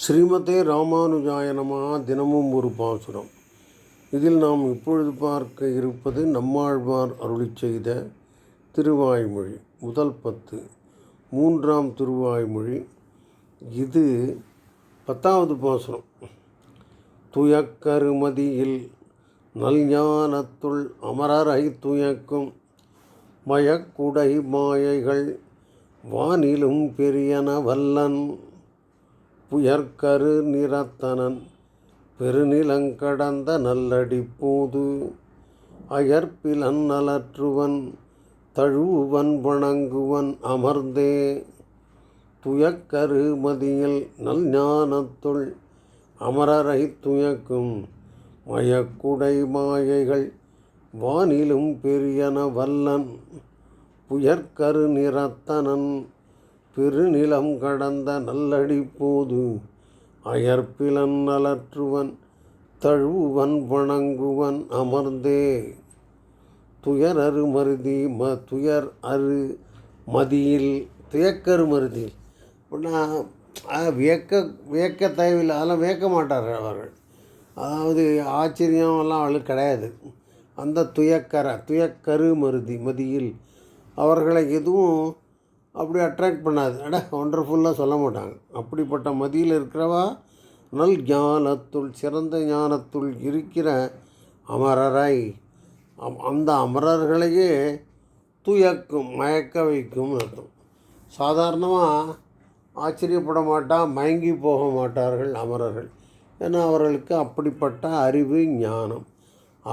ஸ்ரீமதே ராமானுஜாய நம தினமும் ஒரு பாசுரம். இதில் நாம் இப்பொழுது பார்க்க இருப்பது நம்மாழ்வார் அருளிச் செய்த திருவாய்மொழி முதல் பத்து மூன்றாம் திருவாய்மொழி. இது பத்தாவது பாசுரம். துயக்கருமதியில் நல்ஞானத்துள் அமரரை துயக்கும் மயக்குடை மாயைகள் வானிலும் பெரியன வல்லன். புயற்கரு நிறத்தனன் பெருநிலங்கடந்த நல்லடிப்பூது அயற்பிலன் அலற்றுவன் தழுவுவன் வணங்குவன் அமர்ந்தே. துயக்கரு மதியில் நல்ஞானத்துள் அமரரை துயக்கும் மயக்குடை மாயைகள் வானிலும் பெரியன வல்லன். புயற்கரு நிறத்தனன் பெருநிலம் கடந்த நல்லடிப்போது அயற்பிலன் நலற்றுவன் தழுவுவன் வணங்குவன் அமர்ந்தே. துயரரு மருதி ம துயர் அரு மதியில் துயக்கரு மருதி வியக்க வியக்க தேவையில்லை அதெல்லாம் வியக்க மாட்டார்கள் அவர்கள். அதாவது ஆச்சரியம் எல்லாம் அவளுக்கு கிடையாது. அந்த துயக்கர துயக்கரு மருதி மதியில் அவர்களை எதுவும் அப்படி அட்ராக்ட் பண்ணாது. அட ஒண்டர்ஃபுல்லாக சொல்ல மாட்டாங்க. அப்படிப்பட்ட மதியில் இருக்கிறவா? நல் ஞானத்துள் சிறந்த ஞானத்துள் இருக்கிற அமரராய் அந்த அமரர்களையே துயக்கும் மயக்க வைக்கும் அர்த்தம். சாதாரணமாக ஆச்சரியப்பட மாட்டா மயங்கி போக மாட்டார்கள் அமரர்கள். ஏன்னா அவர்களுக்கு அப்படிப்பட்ட அறிவு ஞானம்.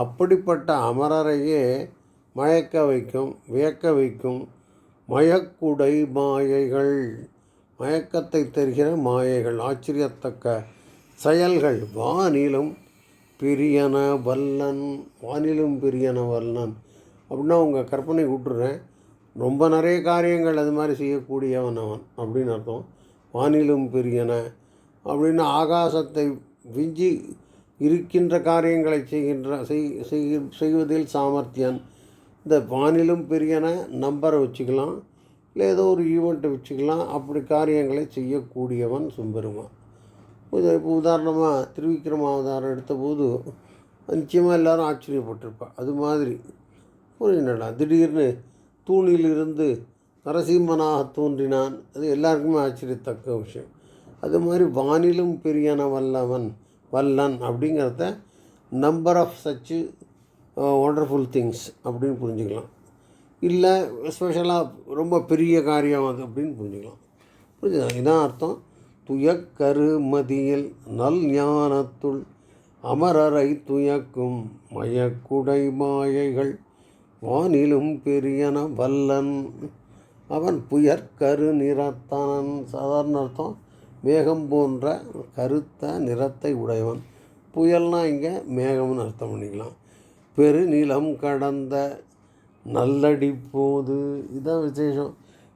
அப்படிப்பட்ட அமரரையே மயக்க வைக்கும் வியக்க வைக்கும் மயக்குடை மாயைகள். மயக்கத்தை தருகிற மாயைகள் ஆச்சரியத்தக்க செயல்கள். வானிலும் பிரியன வல்லன் வானிலும் பிரியன வல்லன். அப்படின்னா உங்கள் கற்பனை விட்டுறேன் ரொம்ப நிறைய காரியங்கள் அது மாதிரி செய்யக்கூடியவன் அவன் அப்படின்னு அர்த்தம். வானிலும் பிரியன. அப்படின்னு ஆகாசத்தை விஞ்சி இருக்கின்ற காரியங்களை செய்கின்ற செய் செய்வதில் சாமர்த்தியன். இந்த வானிலும் பெரியன நம்பரை வச்சுக்கலாம் இல்லை ஏதோ ஒரு ஈவெண்ட்டை வச்சுக்கலாம் அப்படி காரியங்களை செய்யக்கூடியவன் சும்பெருமான். இப்போ உதாரணமாக திருவிக்ரம அவதாரம் எடுத்தபோது நிச்சயமாக எல்லோரும் ஆச்சரியப்பட்டிருப்பாள் அது மாதிரி ஒரு என்னடா திடீர்னு தூணிலிருந்து நரசிம்மனாக தோன்றினான். அது எல்லாருக்குமே ஆச்சரியத்தக்க விஷயம். அது மாதிரி வானிலும் பெரியன வல்லவன் வல்லன் அப்படிங்கிறத number of such wonderful things அப்படின்னு புரிஞ்சுக்கலாம். இல்லை ஸ்பெஷலாக ரொம்ப பெரிய காரியம் அது அப்படின்னு புரிஞ்சுக்கலாம். புரிஞ்சுதா? இதான் அர்த்தம். துயக்கரு மதியில் நல் ஞானத்துள் அமரரை துயக்கும் மயக்குடை மாயைகள் வானிலும் பெரியன வல்லன். அவன் புயற்கரு நிறத்தனன். சாதாரண அர்த்தம். மேகம் போன்ற கருத்த நிறத்தை உடையவன். புயல்னால் இங்கே மேகம்னு அர்த்தம் பண்ணிக்கலாம். பெருநிலம் கடந்த நல்லடி போது இதுதான் விசேஷம்.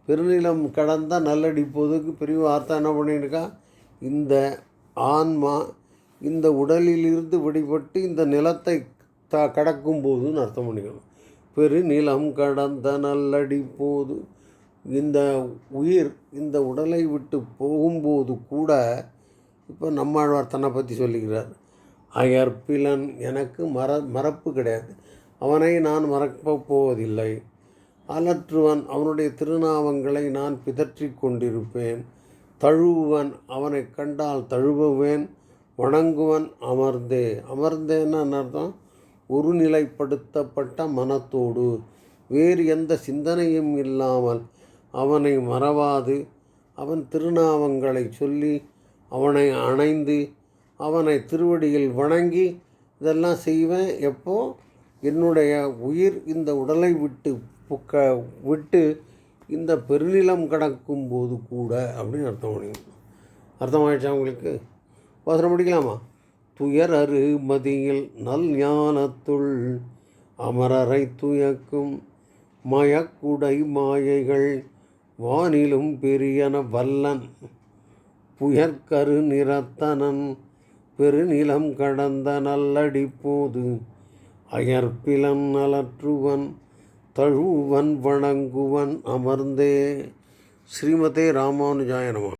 பெருநிலம் கடந்த நல்லடி போதுக்கு பெரிய வார்த்தை என்ன பண்ணியிருக்கா? இந்த ஆன்மா இந்த உடலிலிருந்து விடுபட்டு இந்த நிலத்தை த கடக்கும் போதுன்னு அர்த்தம் பண்ணிக்கணும். பெருநிலம் கடந்த நல்லடி போது இந்த உயிர் இந்த உடலை விட்டு போகும்போது கூட இப்போ நம்மாழ்வார் தன்னை பற்றி சொல்லிக்கிறார். அயற்பிலன் எனக்கு மற மறப்பு கிடையாது. அவனை நான் மறக்கப் போவதில்லை அலற்றுவன் அவனுடைய திருநாமங்களை நான் பிதற்றி கொண்டிருப்பேன். தழுவுவன் அவனை கண்டால் தழுவுவேன். வணங்குவன் அமர்ந்தே. அமர்ந்தேன்னு அர்த்தம்? ஒருநிலைப்படுத்தப்பட்ட மனத்தோடு. வேறு எந்த சிந்தனையும் இல்லாமல் அவனை மறவாது. அவன் திருநாமங்களை சொல்லி அவனை அணைந்து அவனை திருவடியில் வணங்கி இதெல்லாம் செய்வேன். எப்போ? என்னுடைய உயிர் இந்த உடலை விட்டு புக்க விட்டு இந்த பெருநிலம் கடக்கும் போது கூட அப்படின்னு அர்த்தம் முடியும் அர்த்தமாயிடுச்சா உங்களுக்கு? வசனம் படிக்கலாமா? துயர் அரு மதியில் நல் ஞானத்துள் அமரரை துயக்கும் மயக்குடை மாயைகள் வானிலும் பெரியன வல்லன் புயற்கரு நிறத்தனன் பெருநிலம் கடந்த நல்லடி போது அயற்பிலன் அலற்றுவன் தழுவன் வணங்குவன் அமர்ந்தே. ஸ்ரீமதே ராமானுஜாய நம.